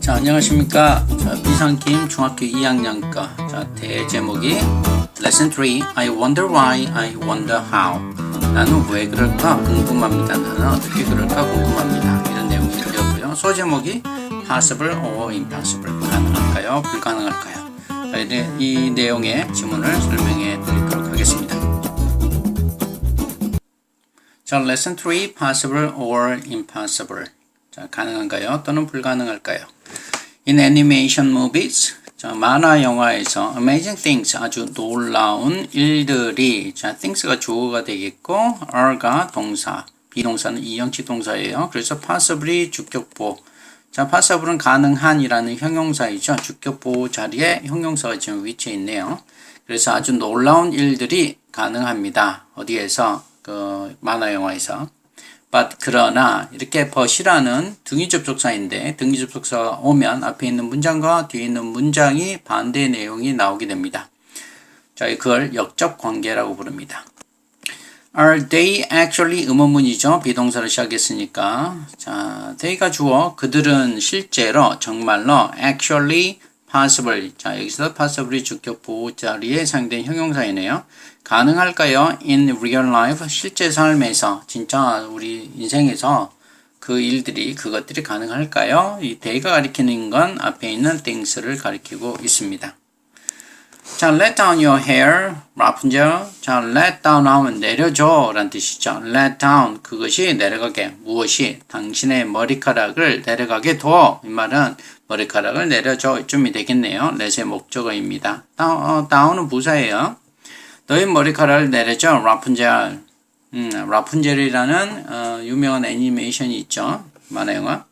자, 안녕하십니까. 자, 비상김 중학교 2학년과 자, 대제목이 Lesson 3 I wonder why, I wonder how. 나는 왜 그럴까 궁금합니다. 나는 어떻게 그럴까 궁금합니다. 이런 내용이 되었고요. 소제목이 possible or impossible. 가능할까요? 불가능할까요? 자, 이제 이 내용의 지문을 설명해 드리도록 하겠습니다. 자, lesson 3 possible or impossible. 자, 가능한가요? 또는 불가능할까요? In animation movies, 자, 만화 영화에서 amazing things 아주 놀라운 일들이 자, things가 주어가 되겠고 are가 동사, 비동사는 이형식 동사예요. 그래서 possibly 주격보. 자, possible은 가능한이라는 형용사이죠. 주격보 자리에 형용사가 지금 위치해 있네요. 그래서 아주 놀라운 일들이 가능합니다. 어디에서? 그 만화 영화에서. but 그러나 이렇게 but이라는 등위 접속사인데 등위 접속사가 오면 앞에 있는 문장과 뒤에 있는 문장이 반대 내용이 나오게 됩니다. 자, 그걸 역적 관계라고 부릅니다. Are they actually 의문문이죠. 비동사를 시작했으니까. 자, they가 주어 그들은 실제로 정말로 actually possible. 자, 여기서 possible이 주격 보호 자리에 사용된 형용사이네요. 가능할까요? In real life, 실제 삶에서, 진짜 우리 인생에서 그 일들이, 그것들이 가능할까요? 이 they가 가리키는 건 앞에 있는 things를 가리키고 있습니다. 자, let down your hair, 라푼젤. 자, let down 하면 내려줘 라는 뜻이죠. let down, 그것이 내려가게. 무엇이? 당신의 머리카락을 내려가게 둬. 이 말은 머리카락을 내려줘. 이쯤이 되겠네요. let의 목적어입니다. down, 어, down은 부사예요. 너의 머리카락을 내려줘. 라푼젤. 음, 라푼젤이라는 어, 유명한 애니메이션이 있죠. 만화 영화.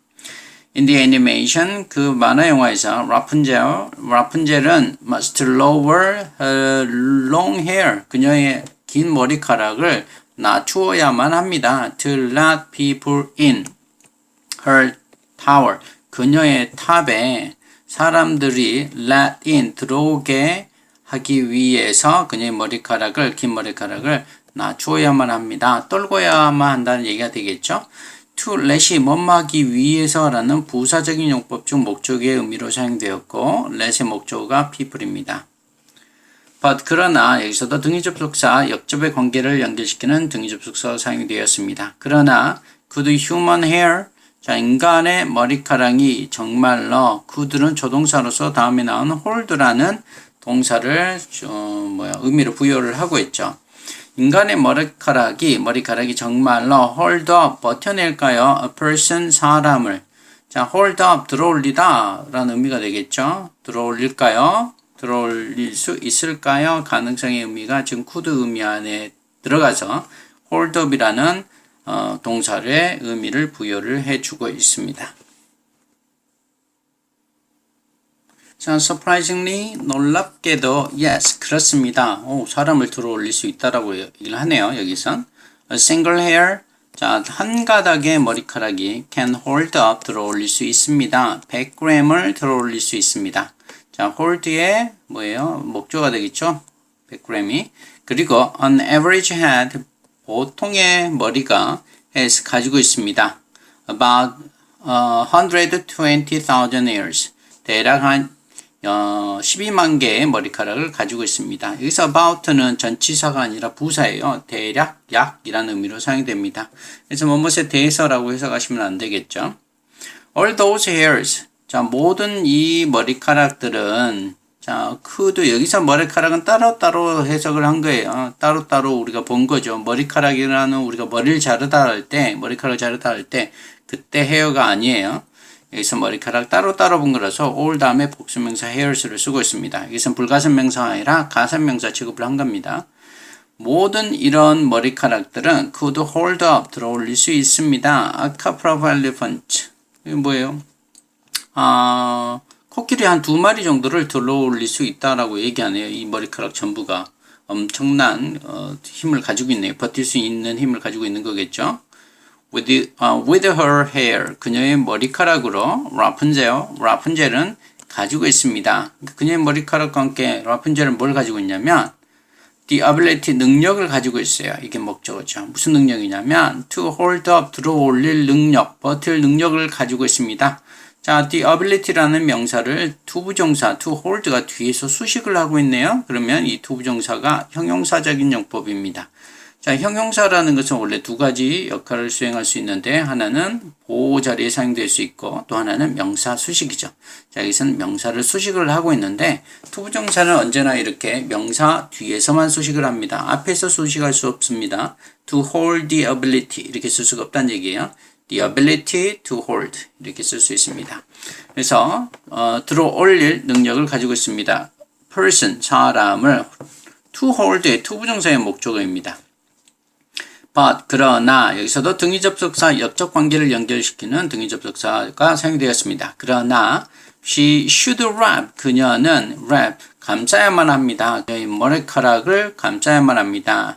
In the animation, 그 만화 영화에서 라푼젤, 라푼젤은 must lower her long hair, 그녀의 긴 머리카락을 낮추어야만 합니다. To let people in her tower, 그녀의 탑에 사람들이 let in, 들어오게 하기 위해서 그녀의 머리카락을, 긴 머리카락을 낮추어야만 합니다. 떨궈야만 한다는 얘기가 되겠죠? To let이 뭐하기 위해서라는 부사적인 용법 중 목적의 의미로 사용되었고 let의 목적어가 people입니다. but 그러나 여기서도 등위접속사 역접의 관계를 연결시키는 등위접속사가 사용되었습니다. 그러나 could human hair 자 인간의 머리카락이 정말로 could는 조동사로서 다음에 나오는 hold라는 동사를 어, 뭐야 의미를 부여를 하고 있죠. 인간의 머리카락이 머리카락이 정말로 hold up 버텨낼까요? A person 사람을 자 hold up 들어올리다 라는 의미가 되겠죠. 들어올릴까요? 들어올릴 수 있을까요? 가능성의 의미가 지금 could 의미 안에 들어가서 hold up이라는 어, 동사의 의미를 부여를 해주고 있습니다. 자, surprisingly 놀랍게도 yes 그렇습니다. 오, 사람을 들어올릴 수 있다라고 얘기를 하네요. 여기선 a single hair 자, 한 가닥의 머리카락이 can hold up 들어올릴 수 있습니다. 100g을 들어올릴 수 있습니다. 자, hold의 뭐예요? 목조가 되겠죠? 100g이. 그리고 on average head 보통의 머리가 has 가지고 있습니다. about uh, 120,000 hairs. 대략 한 어, 12만 개의 머리카락을 가지고 있습니다. 여기서 about는 전치사가 아니라 부사예요. 대략, 약이라는 의미로 사용됩니다. 그래서 뭐뭇에 대해서라고 해석하시면 안 되겠죠. All those hairs. 자, 모든 이 머리카락들은 자, could 여기서 머리카락은 따로따로 해석을 한 거예요. 따로따로 우리가 본 거죠. 머리카락이라는 우리가 머리를 자르다 할 때, 머리카락을 자르다 할 때 그때 헤어가 아니에요. 여기서 머리카락 따로따로 본 거라서 all 다음에 복수명사 hairs를 쓰고 있습니다. 여기서는 불가선명사가 아니라 가선명사 취급을 한 겁니다. 모든 이런 머리카락들은 could hold up 들어올릴 수 있습니다. A couple of elephants. 이게 뭐예요? 아, 코끼리 한 두 마리 정도를 들어올릴 수 있다라고 얘기하네요. 이 머리카락 전부가 엄청난 어, 힘을 가지고 있네요. 버틸 수 있는 힘을 가지고 있는 거겠죠. With, uh, with her hair 그녀의 머리카락으로 라푼젤 라푼젤은 가지고 있습니다. 그녀의 머리카락과 함께 라푼젤은 뭘 가지고 있냐면 the ability 능력을 가지고 있어요. 이게 목적어죠. 무슨 능력이냐면 to hold up 들어 올릴 능력, 버틸 능력을 가지고 있습니다. 자, the ability라는 명사를 투부정사 to hold가 뒤에서 수식을 하고 있네요. 그러면 이 투부정사가 형용사적인 용법입니다. 자, 형용사라는 것은 원래 두 가지 역할을 수행할 수 있는데 하나는 보호 자리에 사용될 수 있고 또 하나는 명사 수식이죠. 자, 여기서는 명사를 수식을 하고 있는데 투부정사는 언제나 이렇게 명사 뒤에서만 수식을 합니다. 앞에서 수식할 수 없습니다. to hold the ability 이렇게 쓸 수가 없다는 얘기예요. the ability to hold 이렇게 쓸 수 있습니다. 그래서 어, 들어 올릴 능력을 가지고 있습니다. person 사람을 to hold의 투부정사의 목적어입니다. But 그러나 여기서도 등위 접속사 역적 관계를 연결시키는 등위 접속사가 사용되었습니다. 그러나 she should wrap 그녀는 wrap 감싸야만 합니다. 그녀의 머리카락을 감싸야만 합니다.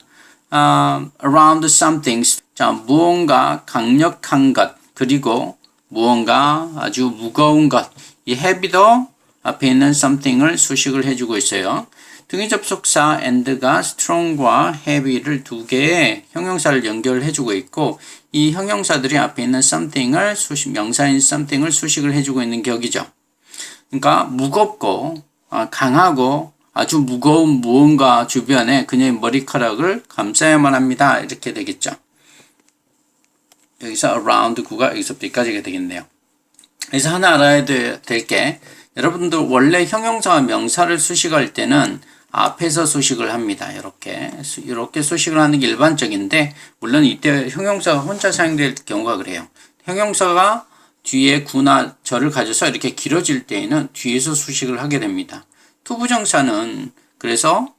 어, around something 자 무언가 강력한 것 그리고 무언가 아주 무거운 것 이 heavy도 앞에 있는 something을 수식을 해주고 있어요. 등위 접속사 and가 strong과 heavy를 두 개의 형용사를 연결해주고 있고 이 형용사들이 앞에 있는 something을 수식 명사인 something을 수식을 해주고 있는 격이죠. 그러니까 무겁고 아, 강하고 아주 무거운 무언가 주변에 그녀의 머리카락을 감싸야만 합니다. 이렇게 되겠죠. 여기서 around 구가 여기서부터 여기까지가 되겠네요. 그래서 하나 알아야 될 게 여러분들 원래 형용사와 명사를 수식할 때는 앞에서 수식을 합니다. 이렇게 이렇게 수식을 하는 게 일반적인데 물론 이때 형용사가 혼자 사용될 경우가 그래요. 형용사가 뒤에 구나 절을 가져서 이렇게 길어질 때에는 뒤에서 수식을 하게 됩니다. 투부정사는 그래서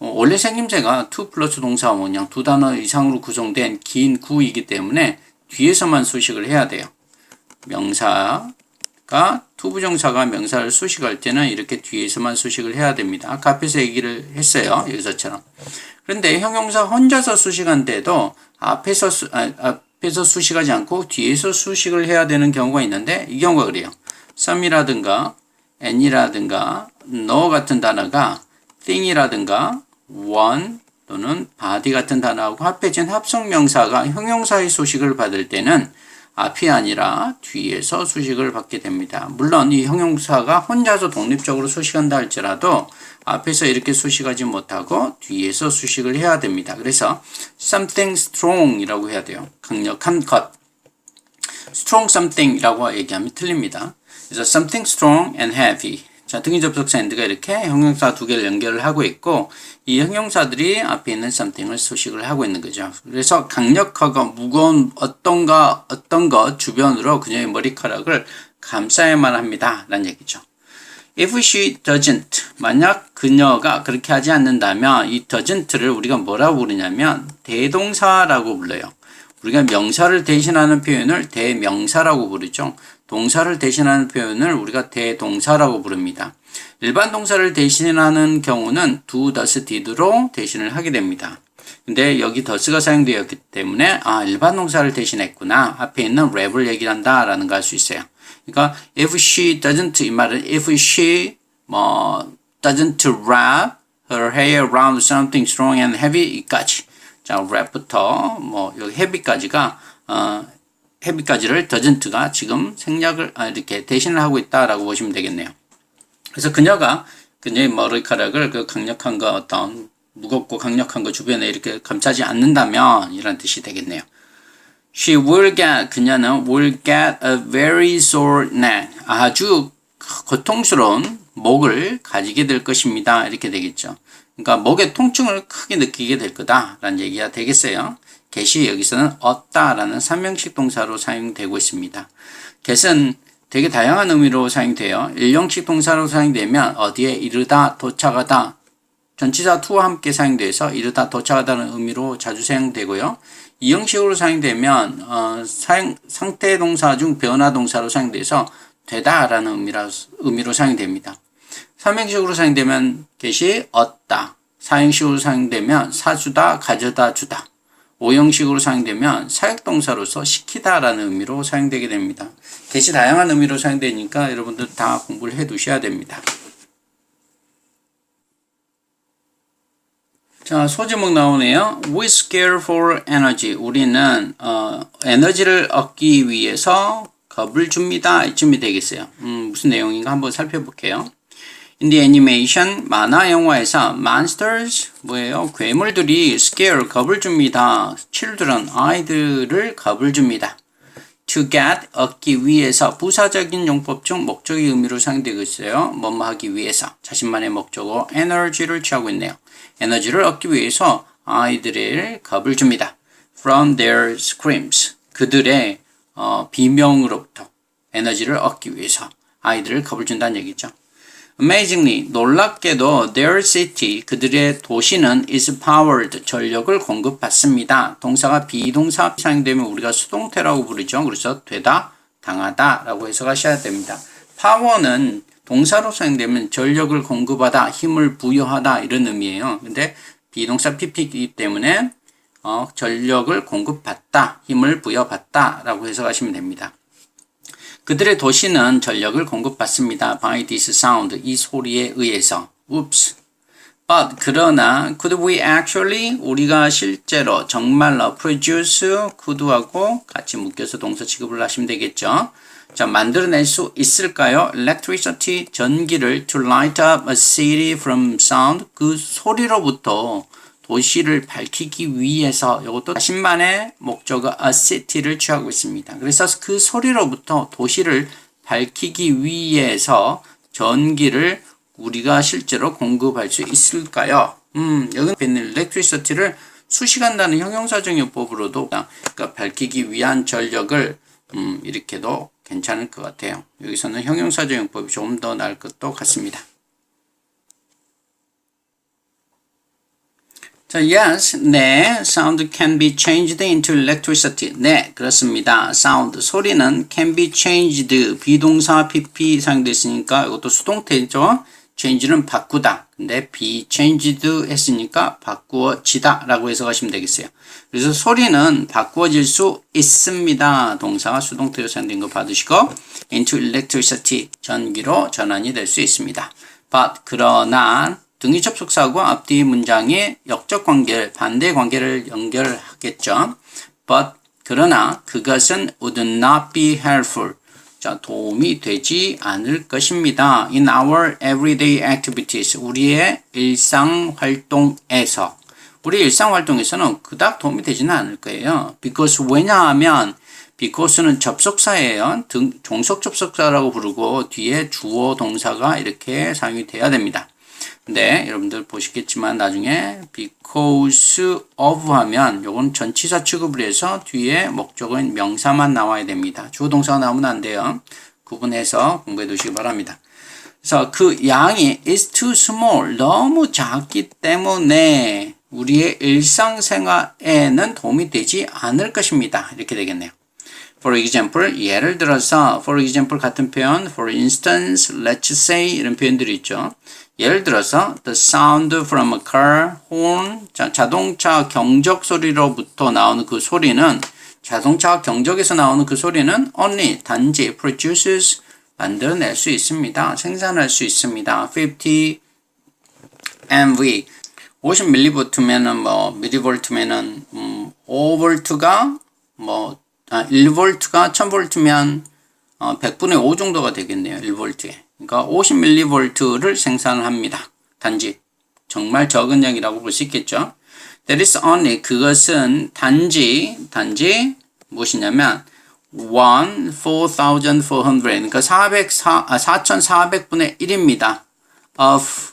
어, 원래 생김새가 투 플러스 동사 원형 두 단어 이상으로 구성된 긴 구이기 때문에 뒤에서만 수식을 해야 돼요. 명사 가 투부정사가 명사를 수식할 때는 이렇게 뒤에서만 수식을 해야 됩니다. 아까 앞에서 얘기를 했어요. 여기서처럼. 그런데 형용사 혼자서 수식한데도 앞에서 수, 아, 앞에서 수식하지 않고 뒤에서 수식을 해야 되는 경우가 있는데 이 경우가 그래요. some이라든가 and이라든가 no 같은 단어가 thing이라든가 one 또는 body 같은 단어하고 합해진 합성명사가 형용사의 수식을 받을 때는 앞이 아니라 뒤에서 수식을 받게 됩니다. 물론 이 형용사가 혼자서 독립적으로 수식한다 할지라도 앞에서 이렇게 수식하지 못하고 뒤에서 수식을 해야 됩니다. 그래서 something strong이라고 해야 돼요. 강력한 것. strong something이라고 얘기하면 틀립니다. 그래서 something strong and heavy. 자, 등위 접속사 and가 이렇게 형용사 두 개를 연결을 하고 있고 이 형용사들이 앞에 있는 something을 수식을 하고 있는 거죠. 그래서 강력하고 무거운 어떤가 어떤 것 주변으로 그녀의 머리카락을 감싸야만 합니다. 라는 얘기죠. If she doesn't 만약 그녀가 그렇게 하지 않는다면 이 doesn't를 우리가 뭐라고 부르냐면 대동사라고 불러요. 우리가 명사를 대신하는 표현을 대명사라고 부르죠. 동사를 대신하는 표현을 우리가 대동사라고 부릅니다. 일반 동사를 대신하는 경우는 do, does, did로 대신을 하게 됩니다. 근데 여기 does가 사용되었기 때문에 아 일반 동사를 대신했구나 앞에 있는 랩을 얘기한다 라는 걸 알 수 있어요. 그러니까 if she doesn't 이 말은 if she 뭐 doesn't wrap her hair around something strong and heavy 이까지 자 wrap부터 뭐 여기 heavy까지가 어 헤비까지를 더전트가 지금 생략을 아, 이렇게 대신을 하고 있다라고 보시면 되겠네요. 그래서 그녀가 그녀의 머리카락을 그 강력한 거 어떤 무겁고 강력한 거 주변에 이렇게 감싸지 않는다면 이런 뜻이 되겠네요. She will get 그녀는 will get a very sore neck 아주 고통스러운 목을 가지게 될 것입니다. 이렇게 되겠죠. 그러니까 목의 통증을 크게 느끼게 될 거다라는 얘기가 되겠어요. Get이 여기서는 얻다라는 삼형식 동사로 사용되고 있습니다. get은 되게 다양한 의미로 사용돼요. 일형식 동사로 사용되면 어디에 이르다, 도착하다, 전치사 to와 함께 사용돼서 이르다, 도착하다는 의미로 자주 사용되고요. 이형식으로 사용되면 어, 사용, 상태 동사 중 변화 동사로 사용돼서 되다라는 의미라, 의미로 사용됩니다. 삼형식으로 사용되면 get이 얻다, 사형식으로 사용되면 사주다, 가져다 주다. 오형식으로 사용되면 사역동사로서 시키다라는 의미로 사용되게 됩니다. 대시 다양한 의미로 사용되니까 여러분들 다 공부를 해 두셔야 됩니다. 자, 소제목 나오네요. We scare for energy. 우리는 어, 에너지를 얻기 위해서 겁을 줍니다. 이쯤이 되겠어요. 음, 무슨 내용인가 한번 살펴볼게요. The animation, 만화 영화에서 monsters 뭐예요? 괴물들이 scare 겁을 줍니다. children 아이들을 겁을 줍니다. to get 얻기 위해서 부사적인 용법 중 목적의 의미로 사용되고 있어요. 뭐뭐 하기 위해서 자신만의 목적어 에너지를 취하고 있네요. 에너지를 얻기 위해서 아이들을 겁을 줍니다. From their screams 그들의 어, 비명으로부터 에너지를 얻기 위해서 아이들을 겁을 준다는 얘기죠. Amazingly, 놀랍게도 their city, 그들의 도시는 is powered, 전력을 공급받습니다. 동사가 비동사 사용되면 우리가 수동태라고 부르죠. 그래서 되다, 당하다 라고 해석하셔야 됩니다. power는 동사로 사용되면 전력을 공급하다, 힘을 부여하다 이런 의미예요. 근데 비동사 pp이기 때문에 어, 전력을 공급받다, 힘을 부여받다 라고 해석하시면 됩니다. 그들의 도시는 전력을 공급받습니다. by this sound, 이 소리에 의해서. Oops. But 그러나 could we actually 우리가 실제로 정말로 produce could하고 같이 묶여서 동사 취급을 하시면 되겠죠. 자, 만들어낼 수 있을까요? electricity 전기를 to light up a city from sound 그 소리로부터 도시를 밝히기 위해서 이것도 자신만의 목적어 a city를 취하고 있습니다. 그래서 그 소리로부터 도시를 밝히기 위해서 전기를 우리가 실제로 공급할 수 있을까요? 음, 여기 있는 electricity를 수식한다는 형용사적 용법으로도 그러니까 밝히기 위한 전력을 음, 이렇게도 괜찮을 것 같아요. 여기서는 형용사적 용법이 조금 더 나을 것도 같습니다. 자, yes, 네, sound can be changed into electricity. 네, 그렇습니다. sound, 소리는 can be changed, 비동사 pp 사용됐으니까 이것도 수동태죠. change는 바꾸다. 근데 be changed 했으니까 바꾸어지다 라고 해석하시면 되겠어요. 그래서 소리는 바꾸어질 수 있습니다. 동사가 수동태로 사용된 거 받으시고 into electricity, 전기로 전환이 될 수 있습니다. but, 그러나 등위 접속사하고 앞뒤 문장의 역적 관계, 반대 관계를 연결하겠죠. But 그러나 그것은 would not be helpful. 자, 도움이 되지 않을 것입니다. In our everyday activities, 우리의 일상 활동에서 우리 일상 활동에서는 그닥 도움이 되지는 않을 거예요. Because 왜냐하면 because는 접속사예요. 등, 종속 접속사라고 부르고 뒤에 주어 동사가 이렇게 사용이 돼야 됩니다. 근데 여러분들 보시겠지만 나중에 because of 하면 요건 전치사 취급을 해서 뒤에 목적은 명사만 나와야 됩니다. 주어 동사가 나오면 안 돼요. 구분해서 공부해 두시기 바랍니다. 그래서 그 양이 is too small 너무 작기 때문에 우리의 일상생활에는 도움이 되지 않을 것입니다. 이렇게 되겠네요. For example, 예를 들어서 for example 같은 표현, for instance, let's say 이런 표현들이 있죠. 예를 들어서 the sound from a car horn 자, 자동차 경적 소리로부터 나오는 그 소리는 자동차 경적에서 나오는 그 소리는 only 단지 produces 만들어낼 수 있습니다. 생산할 수 있습니다. 50 MV 50mV면은 뭐 mV면은 음, 5V가 뭐 아, 1V가 1000V면 어, 100분의 5 정도가 되겠네요. 1V에. 그러니까 50mV를 생산합니다. 단지 정말 적은 양이라고 볼 수 있겠죠. That is only 그것은 단지 단지 무엇이냐면 1 4,400 그러니까 400, 4, 아, 4,400분의 1입니다. of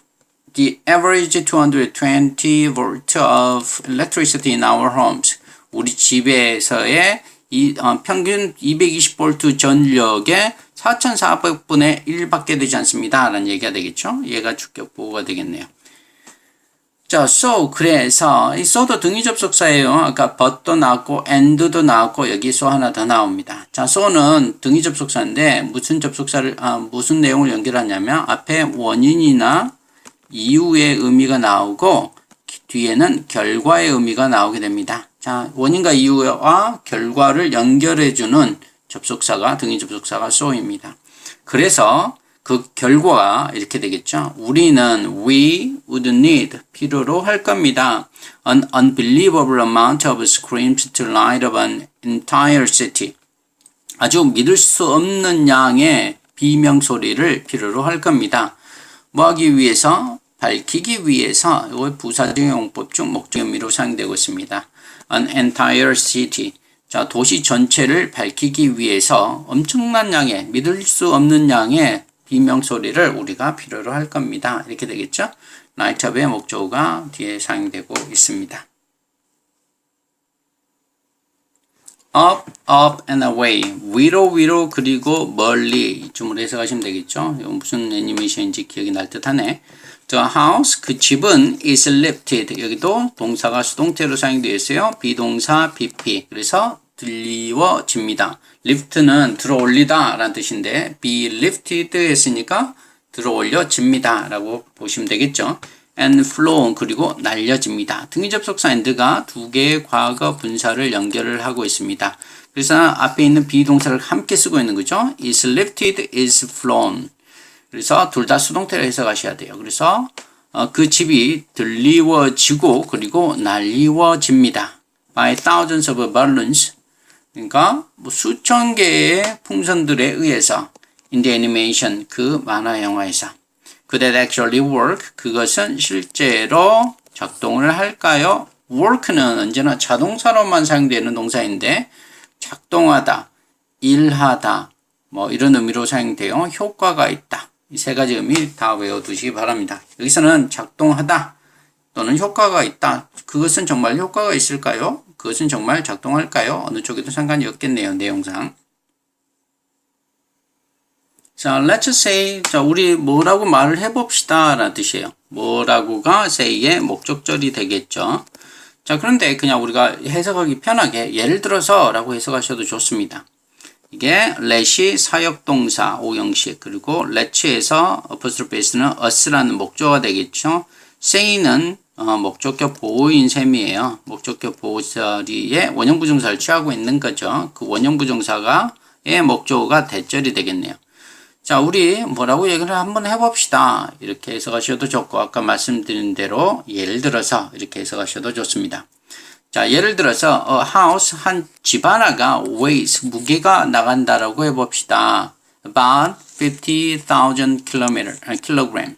the average 220 volt of electricity in our homes. 우리 집에서의 이, 어, 평균 220V 전력의 4,400분의 1밖에 되지 않습니다. 라는 얘기가 되겠죠. 얘가 주격 보호가 되겠네요. 자, so 그래서 이 so도 등위 접속사예요. 아까 but도 나왔고 and도 나왔고 여기 so 하나 더 나옵니다. 자, so는 등위 접속사인데 무슨 접속사를 아, 무슨 내용을 연결하냐면 앞에 원인이나 이유의 의미가 나오고 뒤에는 결과의 의미가 나오게 됩니다. 자, 원인과 이유와 결과를 연결해주는 접속사가 등위 접속사가 so입니다. 그래서 그 결과가 이렇게 되겠죠. 우리는 we would need 필요로 할 겁니다. An unbelievable amount of screams to light up an entire city. 아주 믿을 수 없는 양의 비명 소리를 필요로 할 겁니다. 뭐 하기 위해서? 밝히기 위해서 이거 부사적 용법 중 목적 의미로 사용되고 있습니다. An entire city. 자, 도시 전체를 밝히기 위해서 엄청난 양의 믿을 수 없는 양의 비명 소리를 우리가 필요로 할 겁니다. 이렇게 되겠죠? 나이트업의 목적어가 뒤에 사용되고 있습니다. up, up and away. 위로, 위로, 그리고 멀리. 이쯤으로 해석하시면 되겠죠? 무슨 애니메이션인지 기억이 날 듯 하네. The house, 그 집은 is lifted. 여기도 동사가 수동태로 사용되어 있어요. 비동사 BP. 그래서 들리워집니다. lift는 들어 올리다 라는 뜻인데 be lifted 했으니까 들어 올려집니다. 라고 보시면 되겠죠. and flown 그리고 날려집니다. 등위 접속사 and가 두 개의 과거 분사를 연결을 하고 있습니다. 그래서 앞에 있는 비동사를 함께 쓰고 있는 거죠. is lifted, is flown. 그래서 둘 다 수동태로 해석하셔야 돼요. 그래서 어, 그 집이 들리워지고 그리고 날리워집니다. by thousands of balloons. 그러니까 뭐 수천 개의 풍선들에 의해서 in the animation 그 만화 영화에서 Could that actually work? 그것은 실제로 작동을 할까요? work는 언제나 자동사로만 사용되는 동사인데 작동하다, 일하다 뭐 이런 의미로 사용돼요. 효과가 있다. 이 세 가지 의미 다 외워두시기 바랍니다. 여기서는 작동하다 또는 효과가 있다. 그것은 정말 효과가 있을까요? 그것은 정말 작동할까요? 어느 쪽에도 상관이 없겠네요. 내용상. 자, let's say, 자, 우리 뭐라고 말을 해봅시다. 라는 뜻이에요. 뭐라고가 say의 목적절이 되겠죠. 자, 그런데 그냥 우리가 해석하기 편하게 예를 들어서 라고 해석하셔도 좋습니다. 이게 let이 사역동사 오형식 그리고 let에서 apostrophe에서는 us라는 목조가 되겠죠. say는 어, 목적격 보호인 셈이에요. 목적격 보호 자리에 원형 부정사를 취하고 있는 거죠. 그 원형 부정사가 의 목적어가 대절이 되겠네요. 자, 우리 뭐라고 얘기를 한번 해봅시다. 이렇게 해석하셔도 좋고, 아까 말씀드린 대로 예를 들어서 이렇게 해석하셔도 좋습니다. 자, 예를 들어서 a house 한 집 하나가 weighs 무게가 나간다라고 해봅시다. about 50,000 km, kilogram.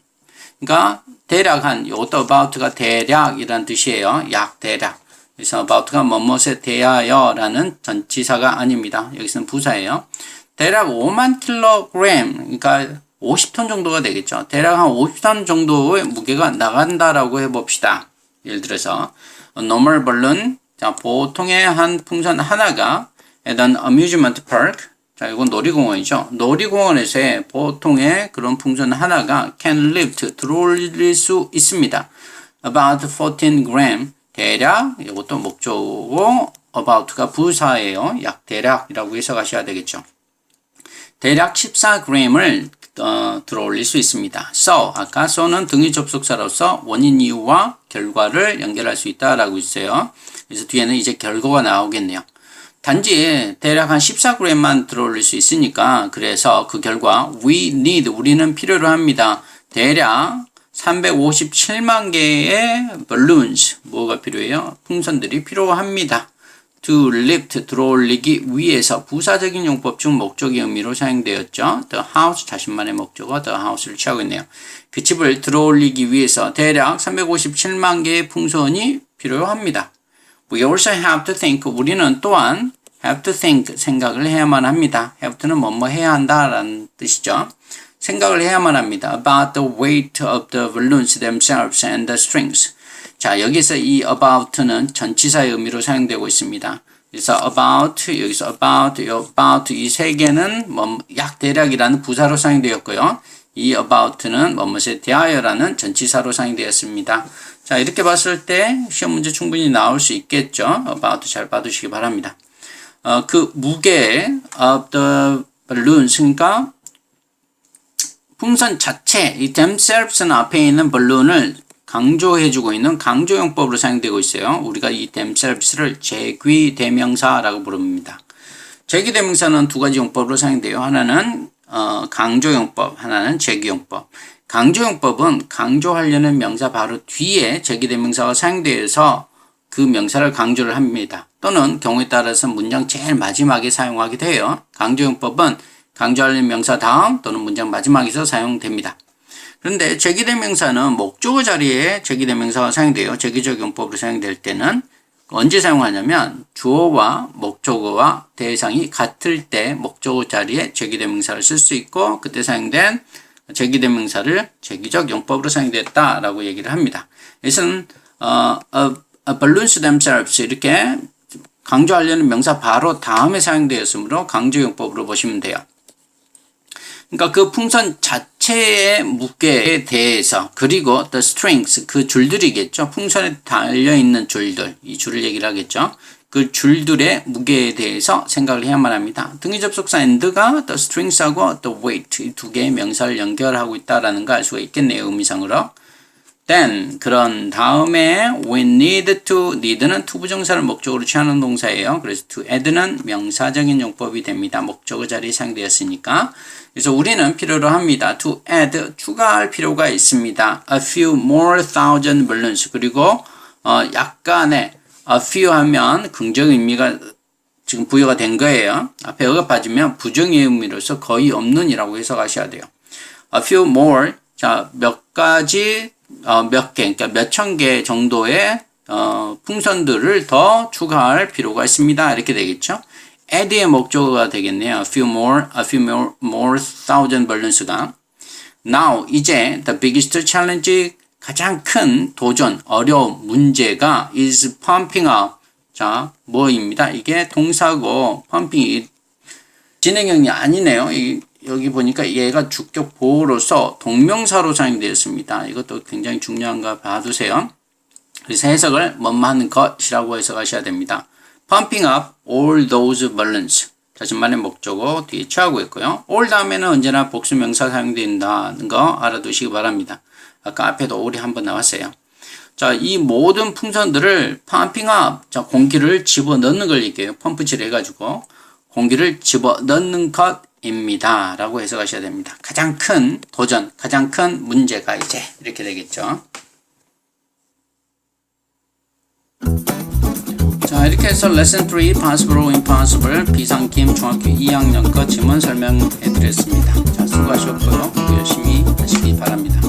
그러니까 대략 한 이것도 about가 대략이란 뜻이에요. 약 대략. 그래서 about가 뭐뭇에 대하여라는 전치사가 아닙니다. 여기서는 부사예요. 대략 5만 킬로그램, 그러니까 50톤 정도가 되겠죠. 대략 한 50톤 정도의 무게가 나간다라고 해봅시다. 예를 들어서 normal balloon, 자 보통의 한 풍선 하나가 an amusement park, 자 이건 놀이공원이죠. 놀이공원에서의 보통의 그런 풍선 하나가 can lift 들어올릴 수 있습니다. about 14 gram, 대략 이것도 목적어 about가 부사예요. 약 대략이라고 해석하셔야 되겠죠. 대략 14g을 어, 들어올릴 수 있습니다. so 아까 so는 등위 접속사로서 원인 이유와 결과를 연결할 수 있다라고 있어요. 그래서 뒤에는 이제 결과가 나오겠네요. 단지 대략 한 14g만 들어올릴 수 있으니까 그래서 그 결과 we need 우리는 필요로 합니다. 대략 357만 개의 balloons 뭐가 필요해요? 풍선들이 필요합니다. To lift 들어올리기 위해서 부사적인 용법 중 목적의 의미로 사용되었죠. the house 자신만의 목적어 the house를 취하고 있네요. 그 집을 들어올리기 위해서 대략 357만 개의 풍선이 필요합니다. We also have to think 우리는 또한 have to think 생각을 해야만 합니다. have to는 뭐뭐 해야 한다라는 뜻이죠. 생각을 해야만 합니다. about the weight of the balloons themselves and the strings. 자, 여기서 이 about는 전치사의 의미로 사용되고 있습니다. 그래서 about, 여기서 about, about 이 세 개는 뭐 약 대략이라는 부사로 사용되었고요. 이 about는 뭐뭐에 대하여라는 전치사로 사용되었습니다. 자, 이렇게 봤을 때 시험 문제 충분히 나올 수 있겠죠. about 잘 봐두시기 바랍니다. 어, 그 무게 of the balloons, 그러니까 풍선 자체, 이 themselves는 앞에 있는 balloon을 강조해주고 있는 강조용법으로 사용되고 있어요. 우리가 이 themselves를 제귀 대명사라고 부릅니다. 제기대명사는 두 가지 용법으로 사용돼요. 하나는 어, 강조용법, 하나는 제기용법. 강조용법은 강조하려는 명사 바로 뒤에 제기대명사가 사용되어서 그 명사를 강조를 합니다. 또는 경우에 따라서 문장 제일 마지막에 사용하기도 해요. 강조용법은 강조하려는 명사 다음 또는 문장 마지막에서 사용됩니다. 그런데 제기대명사는 목적어 자리에 제기대명사가 사용돼요. 제기적 용법으로 사용될 때는 언제 사용하냐면 주어와 목적어와 대상이 같을 때 목적어 자리에 제기대명사를 쓸 수 있고 그때 사용된 제기대명사를 제기적 용법으로 사용됐다라고 얘기를 합니다. 이것은 어, a balloons themselves 이렇게 강조하려는 명사 바로 다음에 사용되었으므로 강조용법으로 보시면 돼요. 그러니까 그 풍선 자체 의 무게에 대해서 그리고 the strings 그 줄들이겠죠. 풍선에 달려 있는 줄들 이 줄을 얘기를 하겠죠. 그 줄들의 무게에 대해서 생각을 해야만 합니다. 등위 접속사 and가 the strings하고 the weight 이 두 개의 명사를 연결하고 있다라는 걸 알 수가 있겠네요. 의미상으로. Then 그런 다음에 we need to need는 투부정사를 목적으로 취하는 동사예요. 그래서 to add는 명사적인 용법이 됩니다. 목적어 자리에 사용되었으니까. 그래서 우리는 필요로 합니다. to add 추가할 필요가 있습니다. a few more thousand balloons 그리고 어 약간의 a few 하면 긍정 의미가 지금 부여가 된 거예요. 앞에 어가 빠지면 부정의 의미로서 거의 없는이라고 해석하셔야 돼요. a few more 자 몇 가지 어, 몇 개, 그러니까 몇 천 개 정도의 어, 풍선들을 더 추가할 필요가 있습니다. 이렇게 되겠죠. add의 목적어가 되겠네요. a few more, a few more, more thousand balloons가. now 이제 the biggest challenge 가장 큰 도전, 어려운 문제가 is pumping up. 자, 뭐입니다. 이게 동사고 pumping이 진행형이 아니네요. 이, 여기 보니까 얘가 주격 보호로서 동명사로 사용되었습니다. 이것도 굉장히 중요한 거 봐두세요. 그래서 해석을 뭐만 것이라고 해석하셔야 됩니다. pumping up all those balloons. 자신만의 목적어 뒤에 취하고 있고요. all 다음에는 언제나 복수명사 사용된다는 거 알아두시기 바랍니다. 아까 앞에도 all이 한번 나왔어요. 자, 이 모든 풍선들을 pumping up, 자, 공기를 집어넣는 걸 얘기해요. 펌프질 해가지고 공기를 집어넣는 것 입니다. 라고 해석하셔야 됩니다. 가장 큰 도전, 가장 큰 문제가 이제 이렇게 되겠죠. 자 이렇게 해서 레슨 3 Possible Impossible 비상김 중학교 2학년 거 지문 설명해 드렸습니다. 자 수고하셨고요. 열심히 하시기 바랍니다.